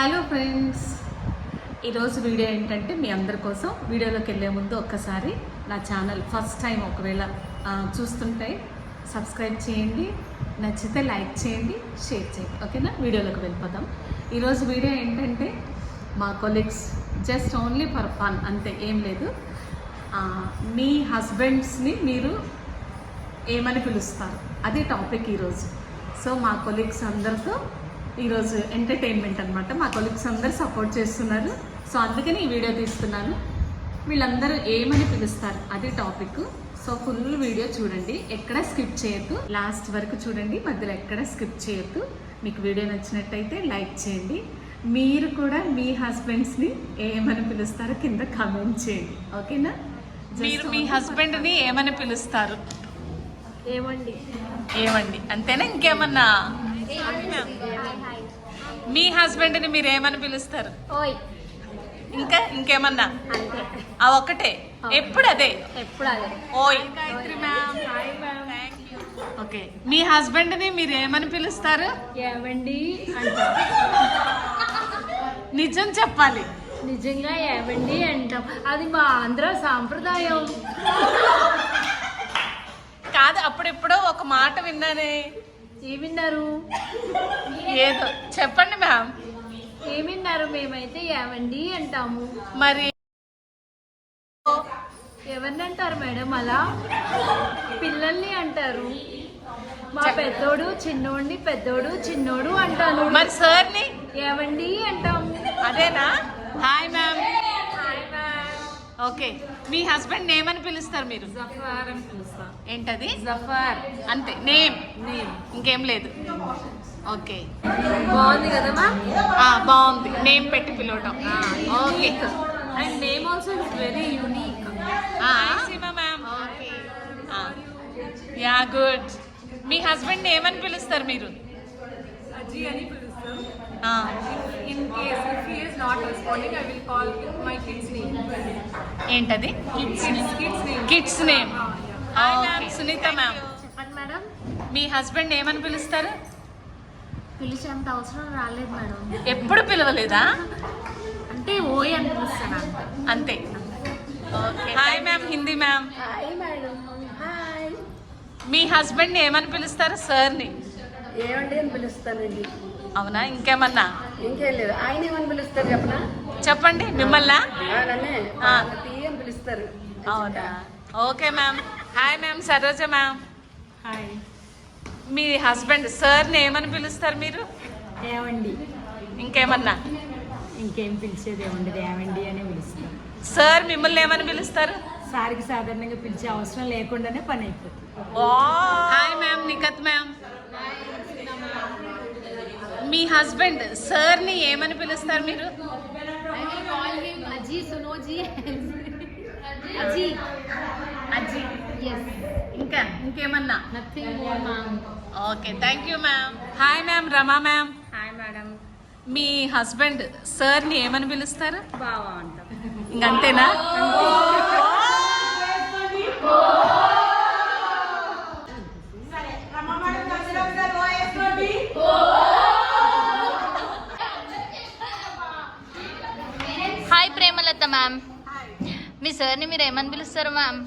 Hello friends ఈరోజు video ఏంటంటే మీ అందరి కోసం వీడియోలోకి వెళ్ళే ముందు ఒక్కసారి నా ఛానల్ ఫస్ట్ టైం ఒకవేళ చూస్తుంటే సబ్స్క్రైబ్ చేయండి నచ్చితే లైక్ చేయండి షేర్ చేయండి. ఓకేనా? వీడియోలోకి వెళ్ళిపోదాం. ఈరోజు వీడియో ఏంటంటే మా colleagues just only for fun అంతే ఏం లేదు. మీ హస్బెండ్స్ని మీరు ఏమని పిలుస్తారు? అదే టాపిక్ ఈరోజు. సో మా కొలీగ్స్ అందరితో ఈరోజు ఎంటర్టైన్మెంట్ అనమాట మా కొలీగ్స్ అందరు సపోర్ట్ చేస్తున్నారు. సో అందుకని ఈ వీడియో తీస్తున్నాను. వీళ్ళందరూ ఏమని పిలుస్తారు? అది టాపిక్ సో ఫుల్ వీడియో చూడండి. ఎక్కడ స్కిప్ చేయొద్దు. లాస్ట్ వరకు చూడండి. మధ్యలో ఎక్కడ స్కిప్ చేయొద్దు. మీకు వీడియో నచ్చినట్టయితే లైక్ చేయండి. మీరు కూడా మీ హస్బెండ్స్ని ఏమని పిలుస్తారో కింద కామెంట్ చేయండి. ఓకేనా మీరు మీ హస్బెండ్ని ఏమని పిలుస్తారు? ఏమండి? ఏమండి? అంతేనా ఇంకేమన్నా? మీ హస్బెండ్ని మీరు ఏమని పిలుస్తారు? ఓయ్. ఇంకా ఇంకేమన్నా? ఆ ఒక్కటే. ఎప్పుడు అదే? ఎప్పుడు అదే ఓయ్ ఓకే. మీ హస్బెండ్ని మీరు ఏమని పిలుస్తారు? ఏమండి అంటాం. నిజం చెప్పాలి. నిజంగా ఏమండి అంటాం. అది మా ఆంధ్ర సాంప్రదాయం. కాదు అప్పుడెప్పుడో ఒక మాట విన్నానే. ఏమిన్నారు? ఏదో చెప్పండి మ్యామ్. ఏమిన్నారు? మేమైతే ఏమండి అంటాము. మరి ఎవరిని అంటారు మేడం అలా? పిల్లల్ని అంటారు. మా పెద్దోడు చిన్నోడిని పెద్దోడు చిన్నోడు అంటాను. మరి సార్ని? ఏమండి అంటాము. అదేనా? Hi ma'am. ఓకే. మీ హస్బెండ్ ఏమని పిలుస్తారు మీరు? జఫార్ అని పిలుస్తాం. ఏంటది? జఫార్. అంతే. నేమ్? నేమ్. ఇంకేం లేదు. ఓకే. బాగుంది కదా మా? ఆ, బాగుంది. నేమ్ పెట్టి పిలవటం. Okay. And name also is very unique ma'am yeah good me husband ఏమని పిలుస్తారు మీరు? Aji అని పిలుస్తాం ఆ, in case if he is not responding I will call my kids name ఏంటది kids kids name kids name Sunitha ma'am చెప్పండి madam మీ husband ఏమని పిలుస్తారు? పిలిచేంత అవసరం రాలేదు మేడం ఎప్పుడు పిలవలేదా? అంటే ఓయ్ అని పిలుస్తాను అంతే. Hi ma'am Hindi ma'am hi madam hi మీ హస్బెండ్ ఏమని పిలుస్తారు? సార్ని ఏమండి అని పిలుస్తానండి. అవునా? ఇంకేమన్నా? ఇంకేం లేదు. ఆయన ఏమని పిలుస్తారు చెప్పనా? చెప్పండి మిమ్మల్ని? అని పిలుస్తారు. అవునా? Okay ma'am. Hi ma'am Saroja ma'am. Hi. మీ హస్బెండ్ సార్ని ఏమని పిలుస్తారు మీరు? ఏమండి. ఇంకేమన్నా? ఇంకేం పిలిచేది ఏమండి ఏమండి అని పిలుస్తాం. సార్ మిమ్మల్ని ఏమని పిలుస్తారు? సార్కి సాధారణంగా పిలిచే అవసరం లేకుండానే పని అయిపోతుంది. Hi ma'am Nikhat ma'am. మీ హస్బెండ్ సార్ని ఏమని పిలుస్తారు మీరు? అజీ అజీ. ఇంకా ఇంకేమన్నా? Nothing more ma'am okay thank you ma'am hi ma'am Rama ma'am hi madam me husband సార్ని ఏమని పిలుస్తారు? బావా అంటాం. ఇంకంతేనా? మ్యామ్ మీ సార్ని మీరు ఏమని పిలుస్తారు మ్యామ్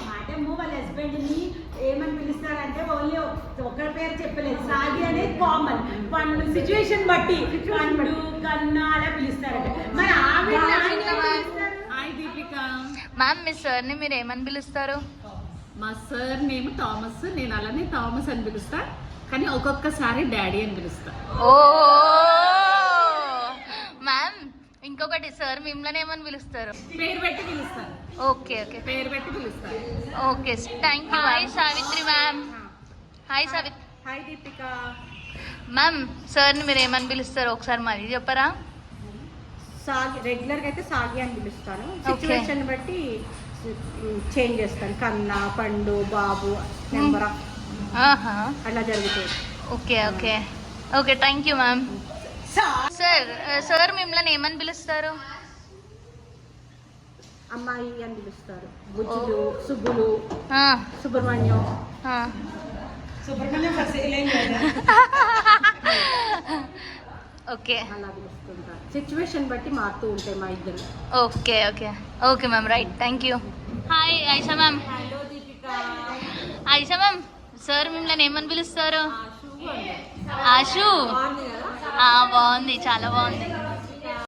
మేడము వాళ్ళ హస్బెండ్ని ఏమని పిలుస్తారంటే ఓన్లీ ఒకరి పేరు చెప్పలేదు సాగి అనేది కామన్ పండు సిచ్యువేషన్ బట్టి పండు కన్ను అలా పిలుస్తారంట మరి ఆవిడ మ్యామ్ మీ సార్ని మీరు ఏమని పిలుస్తారు? మా సార్ నేమ్ థామస్ నేను అలానే థామస్ అని పిలుస్తా కానీ ఒక్కొక్కసారి డాడీ అని పిలుస్తా. ఓ మ్యామ్ ఇంకొకటి సార్ మిమ్మల్ని ఏమని పిలుస్తారు? పేరు పెట్టి పిలుస్తాను ఓకే ఓకే. పేరు పెట్టి పిలుస్తాను okay thank you. Hi. Savitri ma'am. Hi. Savitri hi Deepika. Ma'am సార్ని మీరు ఏమని పిలుస్తారు ఒకసారి మళ్ళీ చెప్పరా? సాగి రెగ్యులర్గా అయితే సాగి అని పిలుస్తాను. సిచ్యువేషన్ బట్టి చేంజ్ చేస్తాను. కన్న పండు బాబు నెంబర్. ఆహా. అలా జరుగుతుంది. Okay okay. Okay thank you ma'am. Sir sir మిమ్మల్ని ఏమని పిలుస్తారు? అమ్మాయి అని పిలుస్తారు. బుజ్జులు సుబ్బులు ఆ, సుబ్రహ్మణ్యం. ఆ. సుబ్రహ్మణ్యం ఓకే. అలా పిలుస్తుంటారు సిచ్యువేషన్ బట్టి మారుతూ ఉంటాయి మా ఇద్దరు. Okay okay. Okay ma'am right. Thank you hi Aisha ma'am. Aisha ma'am sir మిమ్మల్ని ఏమని పిలుస్తారు? ఆశు ఆ, బాగుంది. చాలా బాగుంది.